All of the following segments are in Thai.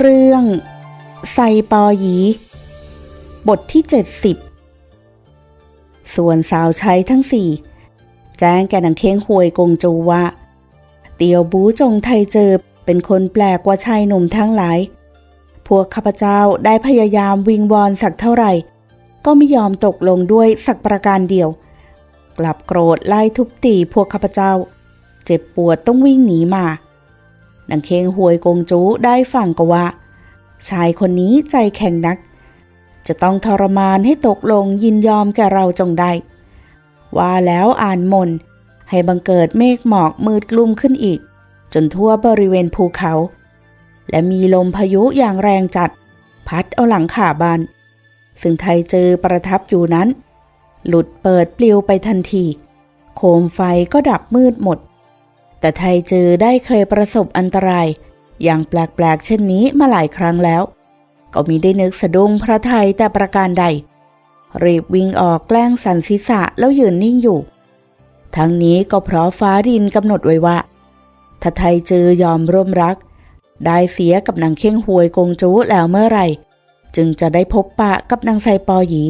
เรื่อง ไซปอหยี บทที่ 70 ส่วนสาวใช้ทั้งสี่แจ้งแกนางเค้งหวยกงจูว่า เตียวบูจงไทเจอเป็นคนแปลกกว่าชายหนุ่มทั้งหลาย พวกข้าพเจ้าได้พยายามวิงวอนสักเท่าไหร่ ก็ไม่ยอมตกลงด้วยสักประการเดียว กลับโกรธไล่ทุบตีพวกข้าพเจ้า เจ็บปวดต้องวิ่งหนีมา นางเคงหวยกงจูได้ฟังก็ว่า ชายคนนี้ใจแข็งนัก จะต้องทรมานให้ตกลงยินยอมแก่เราจงได้ ว่าแล้วอ่านมน ให้บังเกิดเมฆหมอกมืดกลุ่มขึ้นอีก จนทั่วบริเวณภูเขา และมีลมพายุอย่างแรงจัด พัดเอาหลังคาบาน ซึ่งไทยเจอประทับอยู่นั้น หลุดเปิดปลิวไปทันที โคมไฟก็ดับมืดหมด แต่ไทยเจอได้เคยประสบอันตราย อย่างแปลกๆเช่นนี้มาหลายครั้งแล้ว ก็มีได้นึกสะดุ้งพระไทยแต่ประการใด รีบวิ่งออกแกล้งสันศีษะแล้วยืนนิ่งอยู่ ทั้งนี้ก็เพราะฟ้าดินกำหนดไว้ว่าถ้าไทยเจอยอมร่วมรัก ได้เสียกับนางเข่งหวยกงจูแล้วเมื่อไหร่ จึงจะได้พบปะกับนางไซปอหยี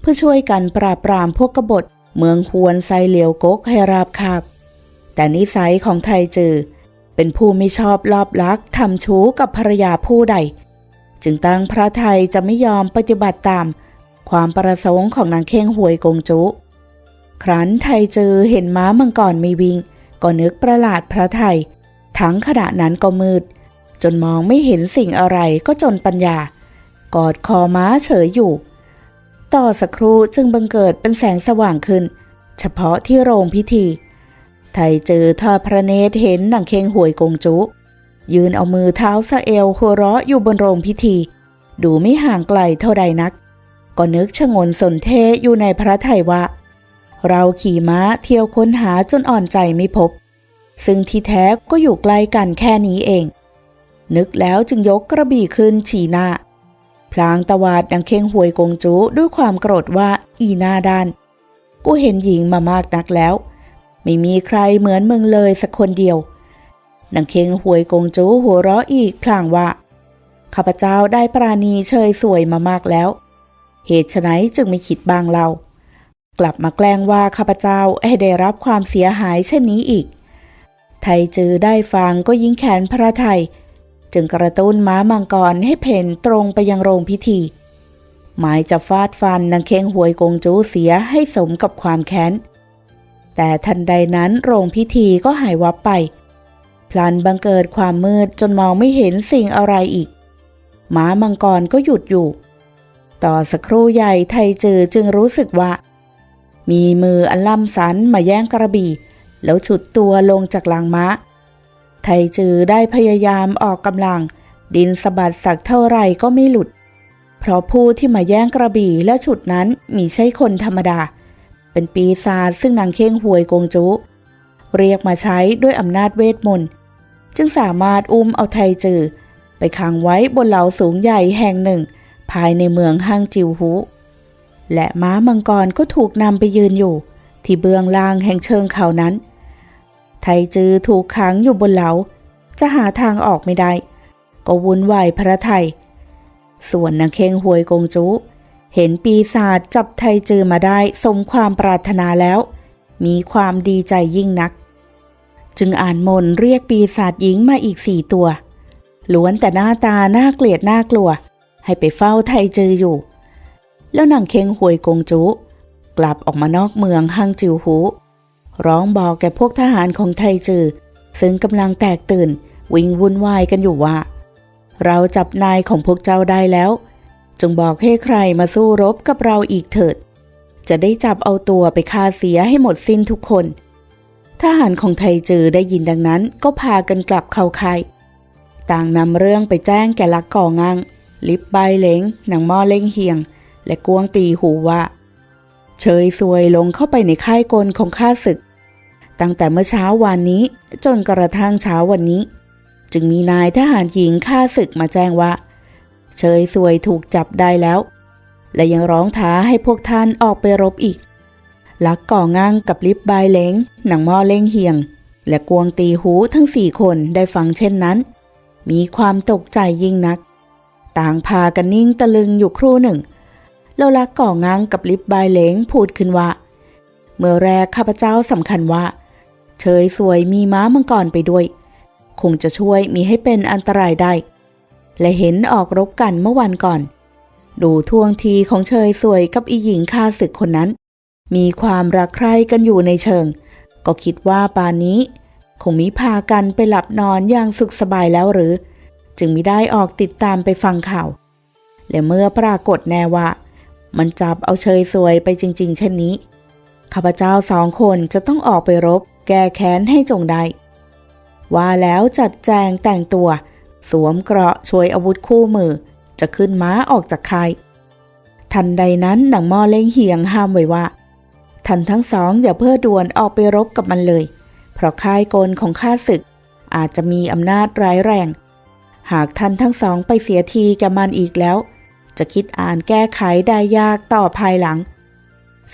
เพื่อช่วยกันปราบปรามพวกกบฏเมืองฮวนไซเหลียวกกให้ราบคาบ แต่นิสัยของไทจือ เป็นผู้ไม่ชอบลอบลักทำชู้กับภรรยาผู้ใด จึงตั้งพระไทยจะไม่ยอมปฏิบัติตาม ความประสงค์ของนางเข่งหวยกงจุ ครั้นไทยเจอเห็นม้ามังกรมีวิง ก็นึกประหลาดพระไทย ทั้งขณะนั้นก็มืด จนมองไม่เห็นสิ่งอะไรก็จนปัญญา กอดคอม้าเฉยอยู่ ต่อสักครู่จึงบังเกิดเป็นแสงสว่างขึ้น เฉพาะที่โรงพิธี ไทยเจอทอดพระเนตรเห็นนางเคงหวยกงจุ ยืนเอามือเท้าสะเอวหัวเราะอยู่บนโรงพิธี ดูไม่ห่างไกลเท่าใดนัก ก็นึกชะงนสนเทอยู่ในพระไทยว่า เราขี่ม้าเที่ยวค้นหาจนอ่อนใจไม่พบ ซึ่งที่แท้ก็อยู่ใกล้กันแค่นี้เอง นึกแล้วจึงยกกระบี่ขึ้นฉีหน้าพลางตวาดดังเข่งหวยกงจูด้วยความโกรธว่าอีหน้าด้าน กูเห็นหญิงมามากนักแล้ว ไม่มีใครเหมือนมึงเลยสักคนเดียวนังเข่งหวยกงจูหัวเราะอีกพลางว่าข้าพเจ้าได้ปราณีเชยสวยมามากแล้ว เหตุไฉนจึงไม่คิดบางเรา กลับมาแกล้งว่าข้าพเจ้าให้ได้รับความเสียหายเช่นนี้อีก ไทยจือได้ฟังก็ยิงแขนพระไทย จึงกระตุ้นม้ามังกรให้เพ่นตรงไปยังโรงพิธี หมายจะฟาดฟันนางเคงหวยกงจูเสียให้สมกับความแค้น แต่ทันใดนั้นโรงพิธีก็หายวับไป พลันบังเกิดความมืดจนมองไม่เห็นสิ่งอะไรอีก ม้ามังกรก็หยุดอยู่ ต่อสักครู่ใหญ่ไทยจือจึงรู้สึกว่า มีมืออันล่ำสันมาแย่งกระบี่ แล้วฉุดตัวลงจากหลังม้า ไทยจือได้พยายามออกกำลัง ดินสะบัดสักเท่าไหร่ก็ไม่หลุด เพราะผู้ที่มาแย่งกระบี่และฉุดนั้นมีใช่คนธรรมดาเเป็นปีศาจซึ่งนางเค้งหวยกงจุ เรียกมาใช้ด้วยอำนาจเวทมนต์ จึงสามารถอุ้มเอาไทจือ ไปขังไว้บนเหลาสูงใหญ่แห่งหนึ่ง ภายในเมืองฮั่งจิวฮูและม้ามังกรก็ถูกนำไปยืนอยู่ ที่เบื้องล่างแห่งเชิงเขานั้น ไทจือถูกขังอยู่บนเหลา จะหาทางออกไม่ได้ ก็วุ่นวายพระไทย ส่วนนางเคงหวยกงจุ เห็นปีศาจจับไทจือมาได้สมความปรารถนาแล้ว มีความดีใจยิ่งนัก จึงอ่านมนเรียกปีศาจหญิงมาอีกสี่ตัวล้วนแต่หน้าตาน่าเกลียดน่ากลัว ให้ไปเฝ้าไทจืออยู่ แล้วนางเคงหวยกงจุ กลับออกมานอกเมืองฮังจิวหู ร้องบอกแก่พวกทหารของไทจือ ซึ่งกำลังแตกตื่น วิ่งวุ่นวายกันอยู่ว่า เราจับนายของพวกเจ้าได้แล้ว จงบอกให้ใครมาสู้รบกับเราอีกเถิด จะได้จับเอาตัวไปฆ่าเสียให้หมดสิ้นทุกคน ทหารของไทจือได้ยินดังนั้นก็พากันกลับเข้าค่ายต่างนำเรื่องไปแจ้งแก่ลักก่องังลิบใบเหลงหนังหม้อเล่งเฮียง และกวงตีหูว่า เชยซวยลงเข้าไปในค่ายกลของข้าศึก ตั้งแต่เมื่อเช้าวานนี้จนกระทั่งเช้าวันนี้ จึงมีนายทหารหญิงฆ่าศึกมาแจ้งว่า เชยซวยถูกจับได้แล้ว และยังร้องท้าให้พวกท่านออกไปรบอีก ลักก่องั่งกับลิบใบเหลงหนังหม้อเล่งเฮียง และกวงตีหูทั้งสี่คนได้ฟังเช่นนั้น มีความตกใจยิ่งนัก ต่างพากันนิ่งตะลึงอยู่ครู่หนึ่งแล้วลักก่อง้างกับลิบบายเหลงพูดขึ้นว่า เมื่อแรกข้าพเจ้าสำคัญว่าเฉยสวยมีม้ามังกรไปด้วย คงจะช่วยมีให้เป็นอันตรายได้ และเห็นออกรบกันเมื่อวันก่อน ดูท่วงทีของเชยสวยกับอีหญิงข้าศึกคนนั้น มีความรักใคร่กันอยู่ในเชิง ก็คิดว่าปานนี้ คงมิพากันไปหลับนอนอย่างสุขสบายแล้วหรือ จึงมิได้ออกติดตามไปฟังข่าว และเมื่อปรากฏแน่ว่ามันจับเอาเชยสวยไปจริง ๆ เช่นนี้ข้าพเจ้าสองคนจะต้องออกไปรบ แก้แค้นให้จงได้ ว่าแล้วจัดแจงแต่งตัว สวมเกราะช่วยอาวุธคู่มือ จะขึ้นม้าออกจากค่ายทันใดนั้นหนังมอเล้งเหียงห้ามไว้ว่า ท่านทั้งสองอย่าเพื่อด่วนออกไปรบกับมันเลย เพราะค่ายโกลของข้าศึก อาจจะมีอำนาจร้ายแรง หากท่านทั้งสองไปเสียทีกับมันอีกแล้ว จะคิดอ่านแก้ไขได้ยากต่อภายหลัง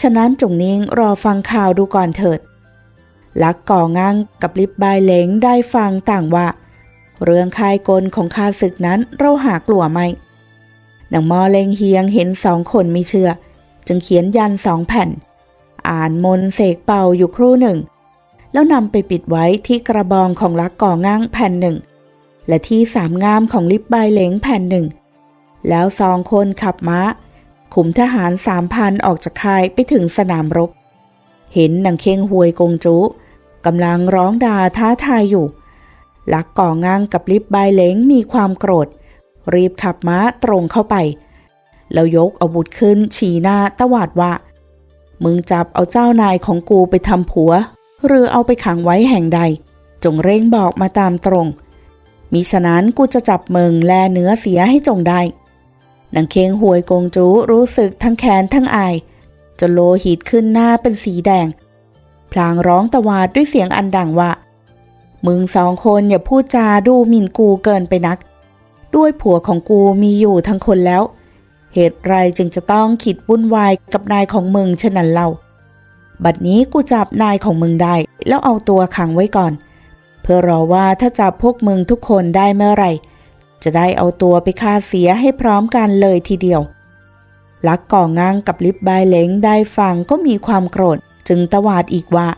ฉะนั้นจงนิ่งรอฟังข่าวดูก่อนเถิดลักก่องังกับลิบบายเหลงได้ฟังต่างว่า เรื่องคายกลของข้าศึกนั้นเราหากลัวไหมหนังมอเลงเฮียงเห็นสองคนไม่เชื่อ จึงเขียนยันสองแผ่น อ่านมนเสกเป่าอยู่ครู่หนึ่ง แล้วนำไปปิดไว้ที่กระบองของลักก่องั่งแผ่นหนึ่ง และที่สามงามของลิบใบเหลงแผ่นหนึ่ง แล้วสองคนขับม้า ขุมทหารสามพันออกจากค่ายไปถึงสนามรบ เห็นนางเค้งหวยกงจุกำลังร้องด่าท้าทายอยู่ ลักก่องั่งกับลิบใบเหลงมีความโกรธ รีบขับม้าตรงเข้าไป แล้วยกอาวุธขึ้นชี้หน้าตวาดว่า มึงจับเอาเจ้านายของกูไปทำผัว หรือเอาไปขังไว้แห่งใด จงเร่งบอกมาตามตรง มิฉะนั้นกูจะจับมึงแลเนื้อเสียให้จงได้นางเคงหวยกงจูรู้สึกทั้งแค้นทั้งอาย จนโลหิตขึ้นหน้าเป็นสีแดง พลางร้องตะวาดด้วยเสียงอันดังว่า มึงสองคนอย่าพูดจาดูหมิ่นกูเกินไปนัก ด้วยผัวของกูมีอยู่ทั้งคนแล้ว เหตุไรจึงจะต้องขิดวุ่นวายกับนายของมึงเช่นนั้นเล่า บัดนี้กูจับนายของมึงได้ แล้วเอาตัวขังไว้ก่อน เพื่อรอว่าถ้าจับพวกมึงทุกคนได้เมื่อไหร่ จะได้เอาตัวไปฆ่าเสียให้พร้อมกันเลยทีเดียวลักก่อง้างกับลิบบายเหลงได้ฟังก็มีความโกรธจึงตวาดอีกว่า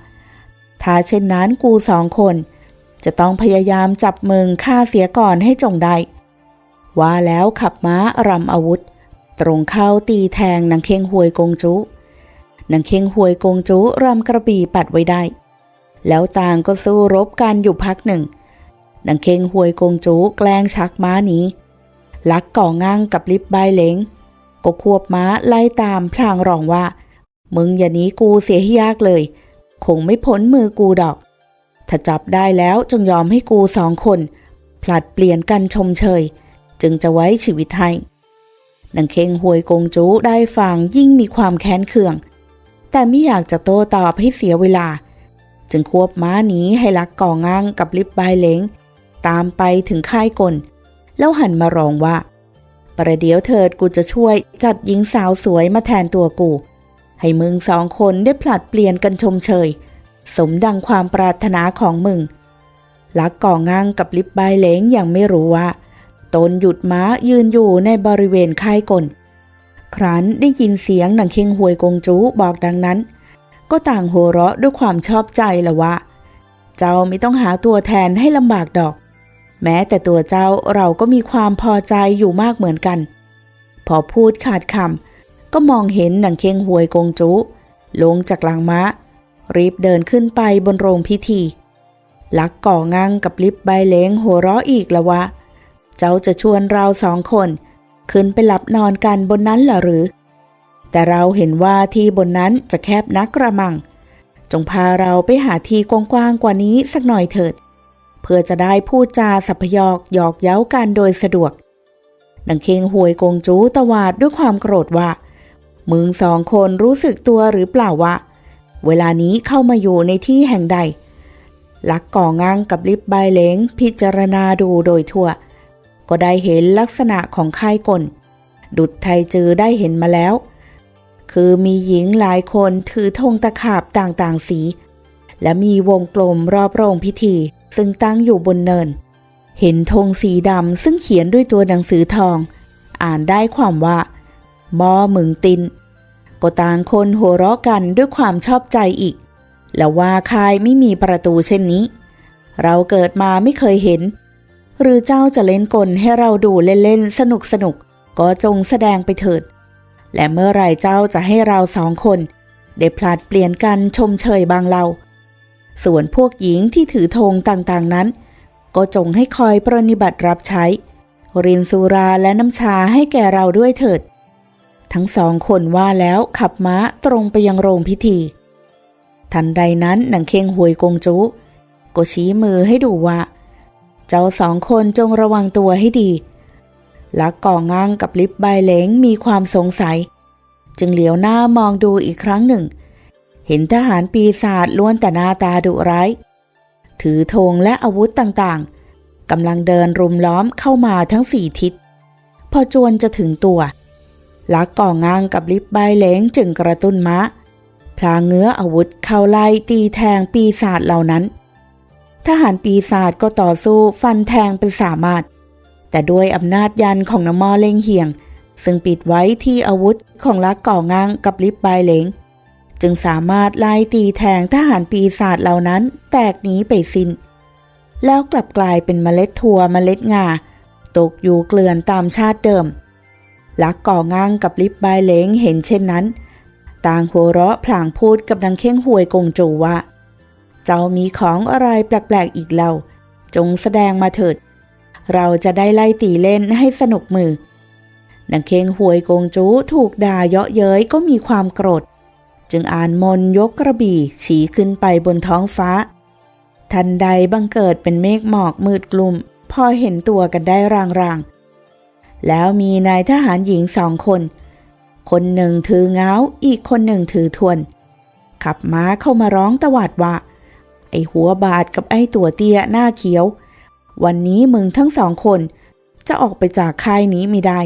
ถ้าเช่นนั้นกูสองคน จะต้องพยายามจับมึงฆ่าเสียก่อนให้จงได้ ว่าแล้วขับม้ารำอาวุธ ตรงเข้าตีแทงนางเค้งหวยกงจุนางเค้งหวยกงจุรำกระบี่ปัดไว้ได้ แล้วต่างก็สู้รบกันอยู่พักหนึ่งนางเค้งหวยกงจูแกล้งชักม้าหนีลักก่อง้างกับลิบใบเหลงก็ควบม้าไล่ตามพลางร้องว่า มึงอย่าหนีกูเสียให้ยากเลย คงไม่พ้นมือกูดอก ถ้าจับได้แล้วจงยอมให้กูสองคน ผลัดเปลี่ยนกันชมเชย จึงจะไว้ชีวิตให้นางเค้งหวยกงจูได้ฟังยิ่งมีความแค้นเคือง แต่ไม่อยากจะโต้ตอบให้เสียเวลา จึงควบม้าหนีให้ลักก่อง้างกับลิบใบเหลงตามไปถึงค่ายกล แล้วหันมาร้องว่า ประเดี๋ยวเถิดกูจะช่วยจัดหญิงสาวสวยมาแทนตัวกู ให้มึงสองคนได้ผลัดเปลี่ยนกันชมเชย สมดังความปรารถนาของมึง ลักก่อง้างกับลิบใบเหลงอยังไม่รู้ว่า ตนหยุดม้ายืนอยู่ในบริเวณค่ายกล ครั้นได้ยินเสียงหนังเคียงหวยกงจูบอกดังนั้น ก็ต่างหัวเราะด้วยความชอบใจละว่า เจ้าไม่ต้องหาตัวแทนให้ลำบากดอก แม้แต่ตัวเจ้าเราก็มีความพอใจอยู่มากเหมือนกัน พอพูดขาดคำก็มองเห็นหนังเคียงหวยกงจูลงจากหลังม้า รีบเดินขึ้นไปบนโรงพิธี ลักก่องังกับลิบใบเล้งหัวเราะอีกละวะ เจ้าจะชวนเราสองคน ขึ้นไปหลับนอนกันบนนั้นหรอหรือ แต่เราเห็นว่าที่บนนั้นจะแคบนักกระมัง จงพาเราไปหาที่กว้างๆกว่านี้สักหน่อยเถิด เพื่อจะได้พูดจาสัพยอกหยอกเย้ากันโดยสะดวกนังเคงหวยกงจูตวาดด้วยความโกรธว่า มึงสองคนรู้สึกตัวหรือเปล่าวะ เวลานี้เข้ามาอยู่ในที่แห่งใด ลักก่องังกับลิบใบเหลงพิจารณาดูโดยทั่ว ก็ได้เห็นลักษณะของค่ายกล ดุดไทยจือได้เห็นมาแล้ว คือมีหญิงหลายคนถือธงตะขาบต่างๆสี และมีวงกลมรอบโรงพิธีซึ่งตั้งอยู่บนเนิน เห็นธงสีดำซึ่งเขียนด้วยตัวหนังสือทอง อ่านได้ความว่ามอมึงติน ก็ต่างคนหัวเราะกันด้วยความชอบใจอีก แล้วว่าคายไม่มีประตูเช่นนี้ เราเกิดมาไม่เคยเห็น หรือเจ้าจะเล่นกลให้เราดูเล่นๆสนุกสนุกๆก็จงแสดงไปเถิด และเมื่อไรเจ้าจะให้เราสองคน ได้พลัดเปลี่ยนกันชมเชยบางเรา ส่วนพวกหญิงที่ถือธงต่างๆนั้น ก็จงให้คอยปรนิบัติรับใช้รินสุราและน้ำชาให้แก่เราด้วยเถิด ทั้งสองคนว่าแล้วขับม้าตรงไปยังโรงพิธี ทันใดนั้นหนังเคงหวยกงจุ ก็ชี้มือให้ดูว่า เจ้าสองคนจงระวังตัวให้ดี ลักก่อง้างกับลิบใบเหลงมีความสงสัย จึงเหลียวหน้ามองดูอีกครั้งหนึ่ง เห็นทหารปีศาจล้วนแต่หน้าตาดุร้าย ถือธงและอาวุธต่างๆกำลังเดินรุมล้อมเข้ามาทั้งสี่ทิศ พอจวนจะถึงตัว ลักก่อง้างกับลิบใบเหลงจึงกระตุ้นม้าพลางเงื้ออาวุธเข้าไล่ตีแทงปีศาจเหล่านั้น ทหารปีศาจก็ต่อสู้ฟันแทงเป็นสามารถ แต่ด้วยอำนาจยันของน้ำมอเล่งเหียง ซึ่งปิดไว้ที่อาวุธของลักก่อง้างกับลิบใบเหลง จึงสามารถไล่ตีแทงทหารปีศาจเหล่านั้นแตกหนีไปสิน้น แล้วกลับกลายเป็นเมล็ดถั่วเมล็ดงาตกอยู่เกลื่อนตามชาติเดิม ลักก่อง้างกับลิบใบเหลงเห็นเช่นนั้น ต่างหัวเราะพลางพูดกับนางเค้งหวยกงจูว่า เจ้ามีของอะไรแปลกๆอีกเล่า จงแสดงมาเถิด เราจะได้ไล่ตีเล่นให้สนุกมือนางเค้งหวยกงจูถูกด่าเยาะเย้ยก็มีความโกรธ จึงอ่านมนยกกระบี่ฉีขึ้นไปบนท้องฟ้า ทันใดบังเกิดเป็นเมฆหมอกมืดกลุ่ม พอเห็นตัวกันได้รางๆ แล้วมีนายทหารหญิงสองคน คนหนึ่งถือเงาอีกคนหนึ่งถือทวน ขับม้าเข้ามาร้องตวาดว่า ไอหัวบาดกับไอตัวเตี้ยหน้าเขียว วันนี้มึงทั้งสองคน จะออกไปจากค่ายนี้ไม่ได้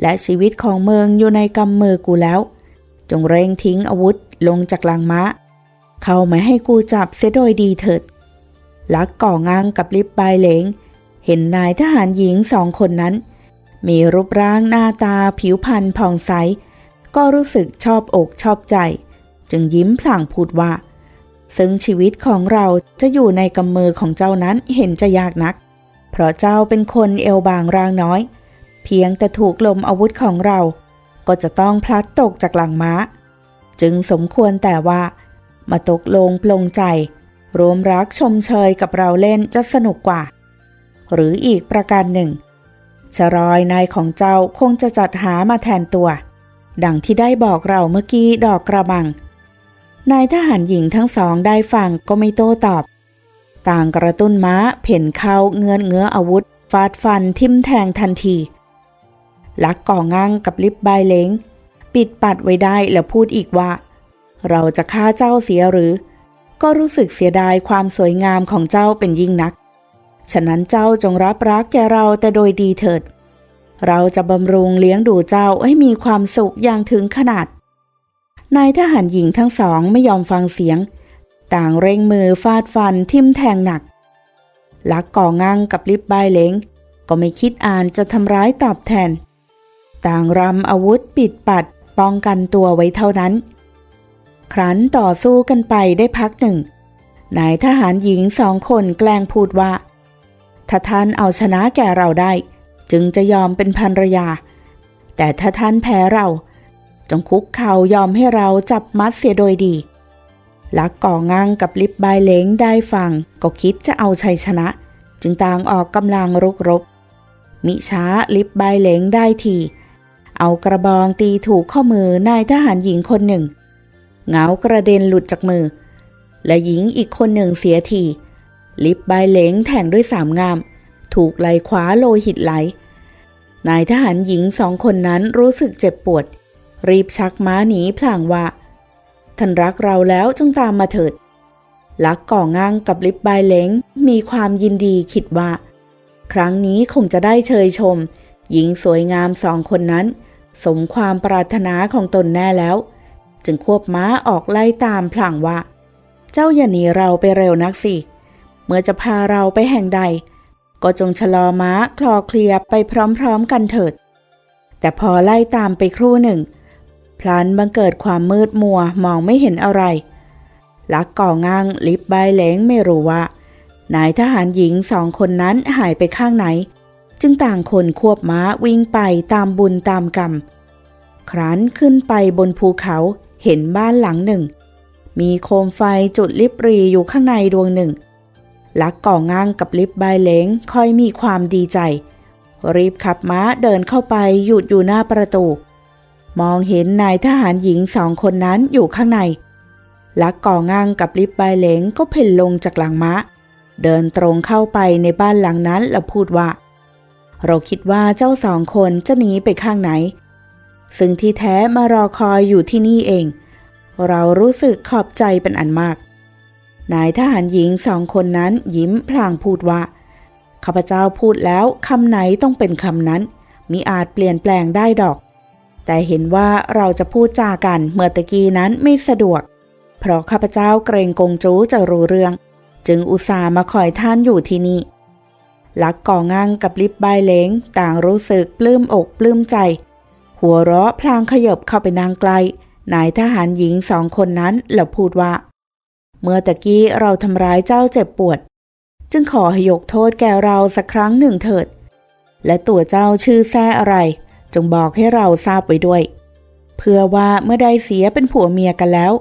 และชีวิตของเมืองอยู่ในกำมือกูแล้ว จงเร่งทิ้งอาวุธลงจากหลังม้า เข้ามาให้กูจับเสียโดยดีเถิดลักก่องางกับลิบใบเหลง เห็นนายทหารหญิงสองคนนั้น มีรูปร่างหน้าตาผิวพรรณผ่องใส ก็รู้สึกชอบอกชอบใจ จึงยิ้มพลางพูดว่า ซึ่งชีวิตของเราจะอยู่ในกำมือของเจ้านั้นเห็นจะยากนัก เพราะเจ้าเป็นคนเอวบางร่างน้อย เพียงแต่ถูกลมอาวุธของเรา ก็จะต้องพลัดตกจากหลังม้า จึงสมควรแต่ว่า มาตกลงปลงใจรวมรักชมเชยกับเราเล่นจะสนุกกว่า หรืออีกประการหนึ่ง ชรอยนายของเจ้าคงจะจัดหามาแทนตัว ดังที่ได้บอกเราเมื่อกี้ดอกกระบัง นายทหารหญิงทั้งสองได้ฟังก็ไม่โต้ตอบ ต่างกระตุ้นม้าเพ่นเข้าเงื้อนเงื้ออาวุธ ฟาดฟันทิมแทงทันที ลักก่อง้างกับลิบใบเล้ง ปิดปัดไว้ได้แล้วพูดอีกว่า เราจะฆ่าเจ้าเสียหรือ ก็รู้สึกเสียดายความสวยงามของเจ้าเป็นยิ่งนัก ฉะนั้นเจ้าจงรับรักแก่เราแต่โดยดีเถิด เราจะบำรุงเลี้ยงดูเจ้าให้มีความสุขอย่างถึงขนาด นายทหารหญิงทั้งสองไม่ยอมฟังเสียง ต่างเร่งมือฟาดฟันทิ่มแทงหนัก ลักก่องังกับลิบใบเหลงก็ไม่คิดอ่านจะทำร้ายตอบแทน ต่างรำอาวุธปิดปัดป้องกันตัวไว้เท่านั้น ครั้นต่อสู้กันไปได้พักหนึ่งนายทหารหญิงสองคนแกล้งพูดว่า ถ้าท่านเอาชนะแก่เราได้ จึงจะยอมเป็นภรรยา แต่ถ้าท่านแพ้เรา จงคุกเข่ายอมให้เราจับมัดเสียโดยดี ลักก่องังกับลิบใบเล้งได้ฟัง ก็คิดจะเอาชัยชนะ จึงต่างออกกำลังรุกรบ มิช้าลิบใบเล้งได้ทีเอากระบองตีถูกข้อมือนายทหารหญิงคนหนึ่งเหงากระเด็นหลุดจากมือ และหญิงอีกคนหนึ่งเสียที ลิบใบเลงแทงด้วยสามงาม ถูกไหลขวาโลหิตไหล นายทหารหญิงสองคนนั้นรู้สึกเจ็บปวด รีบชักม้าหนีพลางว่า ท่านรักเราแล้วจงตามมาเถิด ลักก่อง้างกับลิบใบเลงมีความยินดีคิดว่า ครั้งนี้คงจะได้เชยชม หญิงสวยงามสองคนนั้น สมความปรารถนาของตนแน่แล้ว จึงควบม้าออกไล่ตามพลางว่า เจ้าอย่าหนีเราไปเร็วนักสิเมื่อจะพาเราไปแห่งใด ก็จงชะลอม้าคลอเคลียไปพร้อมๆกันเถิด แต่พอไล่ตามไปครู่หนึ่ง พลันบังเกิดความมืดมัวมองไม่เห็นอะไร ลักก่องังลิบใบเหลงไม่รู้ว่านายทหารหญิงสองคนนั้นหายไปข้างไหน จึงต่างคนควบม้าวิ่งไปตามบุญตามกรรม ครั้นขึ้นไปบนภูเขาเห็นบ้านหลังหนึ่ง มีโคมไฟจุดลิบรีอยู่ข้างในดวงหนึ่ง ลักก่องังกับลิบใบเหลงคอยมีความดีใจ รีบขับม้าเดินเข้าไปหยุดอยู่หน้าประตู มองเห็นนายทหารหญิงสองคนนั้นอยู่ข้างใน ลักก่องังกับลิบใบเหลงก็เพ่นลงจากหลังม้า เดินตรงเข้าไปในบ้านหลังนั้นแล้วพูดว่า เราคิดว่าเจ้าสองคนจะหนีไปข้างไหน ซึ่งที่แท้มารอคอยอยู่ที่นี่เอง เรารู้สึกขอบใจเป็นอันมาก นายทหารหญิงสองคนนั้นยิ้มพลางพูดว่าข้าพเจ้าพูดแล้วคำไหนต้องเป็นคำนั้นมิอาจเปลี่ยนแปลงได้ดอก แต่เห็นว่าเราจะพูดจากันเมื่อตะกี้นั้นไม่สะดวก เพราะข้าพเจ้าเกรงกงจูจะรู้เรื่อง จึงอุตส่าห์มาคอยท่านอยู่ที่นี่ลักก่องังกับลิบใบเหลงต่างรู้สึกปลื้มอกปลื้มใจ หัวเราะพลางขยบเข้าไปนางไกลนายทหารหญิงสองคนนั้นแล้วพูดว่า เมื่อตะกี้เราทำร้ายเจ้าเจ็บปวด จึงขอให้ยกโทษแก่เราสักครั้งหนึ่งเถิด และตัวเจ้าชื่อแท้อะไร จงบอกให้เราทราบไว้ด้วย เพื่อว่าเมื่อได้เสียเป็นผัวเมียกันแล้ว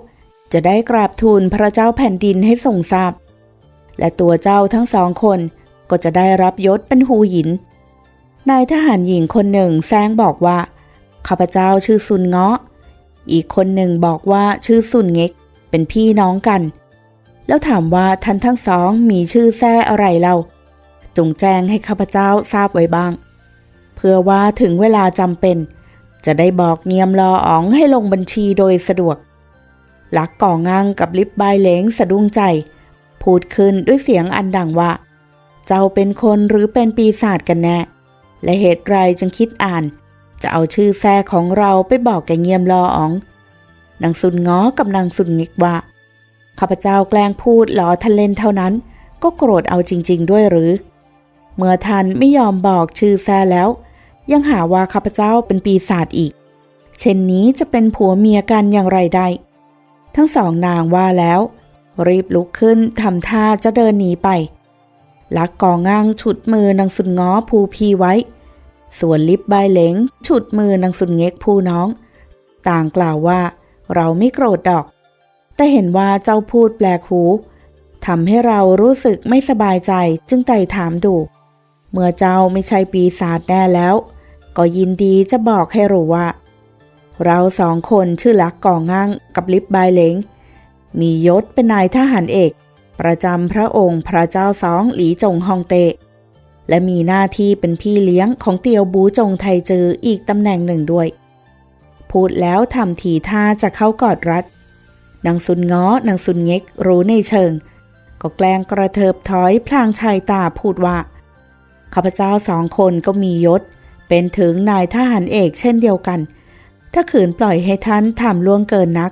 จะได้กราบทูลพระเจ้าแผ่นดินให้ทรงทราบ และตัวเจ้าทั้งสองคนก็จะได้รับยศเป็นหูหิน นายทหารหญิงคนหนึ่งแซงบอกว่าข้าพเจ้าชื่อซุนเงาะ อีกคนหนึ่งบอกว่าชื่อซุนเง็ก เป็นพี่น้องกัน แล้วถามว่าท่านทั้งสองมีชื่อแท้อะไรเล่าจงแจ้งให้ข้าพเจ้าทราบไว้บ้าง เพื่อว่าถึงเวลาจำเป็น จะได้บอกเงียมรออ๋องให้ลงบัญชีโดยสะดวก หลักก่องังกับลิบใบเหลงสะดุ้งใจ พูดขึ้นด้วยเสียงอันดังว่า เจ้าเป็นคนหรือเป็นปีศาจกันแน่ และเหตุไรจึงคิดอ่าน จะเอาชื่อแท้ของเราไปบอกแกเงียมรออ๋องนางสุนง้อกับนางสุนงิกว่า ข้าพเจ้าแกล้งพูดล้อท่านเล่นเท่านั้น ก็โกรธเอาจริง ๆ ด้วยหรือ เมื่อท่านไม่ยอมบอกชื่อแท้แล้ว ยังหาว่าข้าพเจ้าเป็นปีศาจอีก เช่นนี้จะเป็นผัวเมียกันอย่างไรได้ ทั้งสองนางว่าแล้ว รีบลุกขึ้นทำท่าจะเดินหนีไป ลักกองงังฉุดมือนางสุนง้อภูพีไว้ ส่วนลิบใบเหลงฉุดมือนางสุนเง็กผู้น้อง ต่างกล่าวว่าเราไม่โกรธดอก แต่เห็นว่าเจ้าพูดแปลกหูทำให้เรารู้สึกไม่สบายใจจึงไต่ถามดู เมื่อเจ้าไม่ใช่ปีศาจแน่แล้ว ก็ยินดีจะบอกให้รู้ว่า เราสองคนชื่อลักก่องั่งกับลิบใบเหลง มียศเป็นนายทหารเอก ประจำพระองค์พระเจ้าสองหลีจงฮองเต และมีหน้าที่เป็นพี่เลี้ยงของเตียวบูจงไทเจออีกตำแหน่งหนึ่งด้วย พูดแล้วทำทีท่าจะเข้ากอดรัด นางซุนง้อนางซุนเง็กรู้ในเชิง ก็แกล้งกระเทิบถอยพลางชายตาพูดว่าข้าพเจ้าสองคนก็มียศ เป็นถึงนายทหารเอกเช่นเดียวกัน ถ้าขืนปล่อยให้ท่านทำล่วงเกินนัก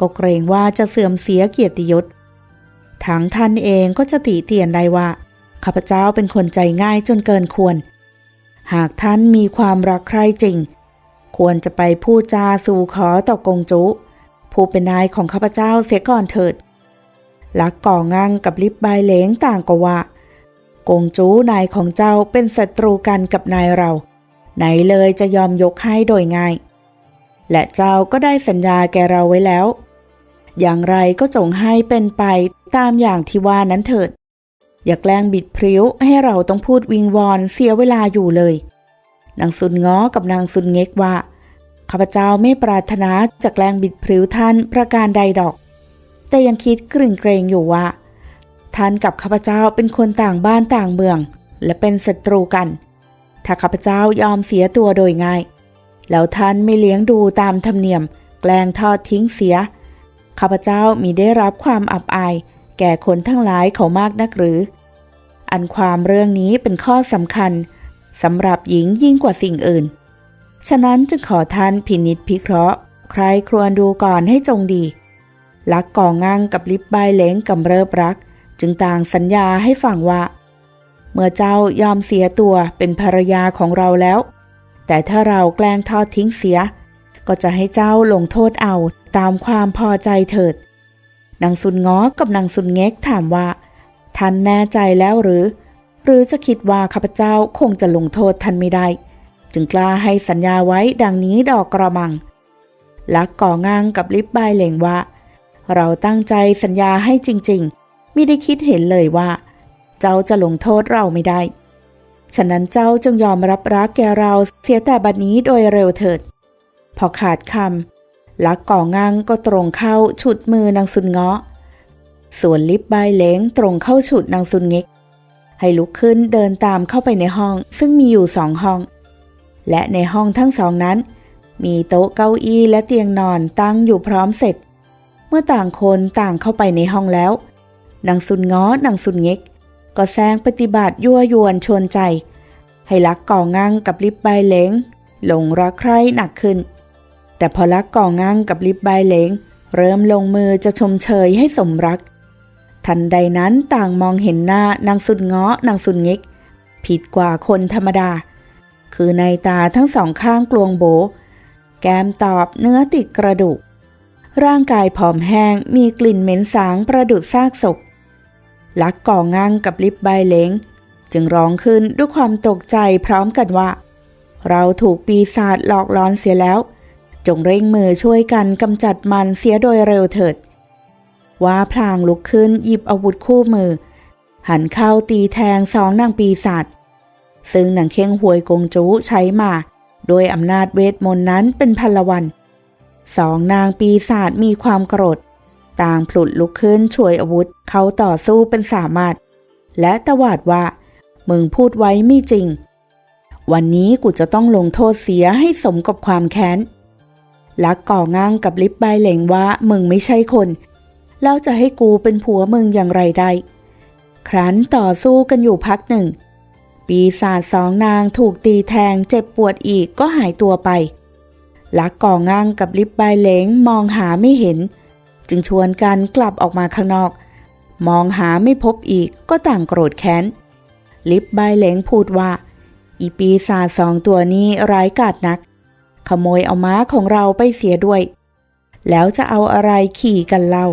ก็เกรงว่าจะเสื่อมเสียเกียรติยศทั้งท่านเองก็จะติเตียนได้ว่าข้าพเจ้าเป็นคนใจง่ายจนเกินควร หากท่านมีความรักใคร่จริง ควรจะไปพูดจาสู่ขอต่อกงจุ ผู้เป็นนายของข้าพเจ้าเสียก่อนเถิด ลักก่องังกับลิบใบเหลงต่างกว่า กงจูนายของเจ้าเป็นศัตรูกันกับนายเรา ไหนเลยจะยอมยกให้โดยง่าย และเจ้าก็ได้สัญญาแกเราไว้แล้ว อย่างไรก็จงให้เป็นไปตามอย่างที่ว่านั้นเถิด อย่าแกล้งบิดพริ้วให้เราต้องพูดวิงวอนเสียเวลาอยู่เลยนางซุนง้อกับนางซุนเง็กว่า ข้าพเจ้าไม่ปรารถนาจะแกล้งบิดพริ้วท่านประการใดดอก แต่ยังคิดกริ่งเกรงอยู่ว่า ท่านกับข้าพเจ้าเป็นคนต่างบ้านต่างเมือง และเป็นศัตรูกัน ถ้าข้าพเจ้ายอมเสียตัวโดยง่าย แล้วท่านไม่เลี้ยงดูตามธรรมเนียม แกล้งทอดทิ้งเสีย ข้าพเจ้ามีได้รับความอับอาย แก่คนทั้งหลายเขามากนักหรือ อันความเรื่องนี้เป็นข้อสำคัญสำหรับหญิงยิ่งกว่าสิ่งอื่น ฉะนั้นจึงขอท่านพินิจพิเคราะห์ ใครครวรดูก่อนให้จงดีลักก่องั่งกับลิบใบเหลงกำเริบรัก จึงต่างสัญญาให้ฟังว่า เมื่อเจ้ายอมเสียตัวเป็นภรรยาของเราแล้ว แต่ถ้าเราแกล้งทอดทิ้งเสีย ก็จะให้เจ้าลงโทษเอาตามความพอใจเถิดนางสุนง้อกับนางสุนเง็กถามว่าท่านแน่ใจแล้วหรือ หรือจะคิดว่าข้าพเจ้าคงจะลงโทษท่านไม่ได้ จึงกล้าให้สัญญาไว้ดังนี้ดอกกระมัง ลักก่องางกับลิบใบเหลงว่า เราตั้งใจสัญญาให้จริงๆ ไม่ได้คิดเห็นเลยว่า เจ้าจะลงโทษเราไม่ได้ ฉะนั้นเจ้าจึงยอมรับรักแกเราเสียแต่บัดนี้โดยเร็วเถิด พอขาดคำลักก่องางก็ตรงเข้าฉุดมือนางสุนเงาะ ส่วนลิบใบเหลงตรงเข้าฉุดนางสุนเง็กให้ลุกขึ้นเดินตามเข้าไปในห้อง ซึ่งมีอยู่สองห้อง และในห้องทั้งสองนั้น มีโต๊ะเก้าอี้และเตียงนอนตั้งอยู่พร้อมเสร็จ เมื่อต่างคนต่างเข้าไปในห้องแล้วนางสุนง้อนางสุนเง็ก ก็แซงปฏิบัติยั่วยวนชวนใจ ให้ลักก่องังกับลิบใบเหลงหลงรักใคร่หนักขึ้น แต่พอลักก่องังกับลิบใบเหลงเริ่มลงมือจะชมเชยให้สมรัก ทันใดนั้นต่างมองเห็นหน้านางสุนง้อนางสุนเง็ก ผิดกว่าคนธรรมดา คือในตาทั้งสองข้างกลวงโบ แก้มตอบเนื้อติดกระดูก ร่างกายผอมแห้งมีกลิ่นเหม็นสางประดุดซากศพ ลักก่องังกับลิบใบเหลงจึงร้องขึ้นด้วยความตกใจพร้อมกันว่า เราถูกปีศาจหลอกล้อนเสียแล้ว จงเร่งมือช่วยกันกำจัดมันเสียโดยเร็วเถิด ว่าพลางลุกขึ้นหยิบอาวุธคู่มือ หันเข้าตีแทงสองนางปีศาจ ซึ่งนางเค้งหวยกงจูใช้มา โดยอำนาจเวทมนต์นั้นเป็นพลวันสองนางปีศาจมีความโกรธ ต่างผลุดลุกขึ้นช่วยอาวุธเขาต่อสู้เป็นสามารถ และตวาดว่า มึงพูดไว้ไม่จริง วันนี้กูจะต้องลงโทษเสียให้สมกับความแค้นลักก่อง้างกับลิบใบเหลงว่ามึงไม่ใช่คน แล้วจะให้กูเป็นผัวมึงอย่างไรได้ ครั้นต่อสู้กันอยู่พักหนึ่ง ปีศาจสองนางถูกตีแทงเจ็บปวดอีกก็หายตัวไป ลักก่อง้างกับลิบใบเหลงมองหาไม่เห็น จึงชวนกันกลับออกมาข้างนอก มองหาไม่พบอีกก็ต่างโกรธแค้น ลิบใบเหลงพูดว่า อีปีศาจสองตัวนี้ร้ายกาจนัก ขโมยเอาม้าของเราไปเสียด้วย แล้วจะเอาอะไรขี่กันเล่า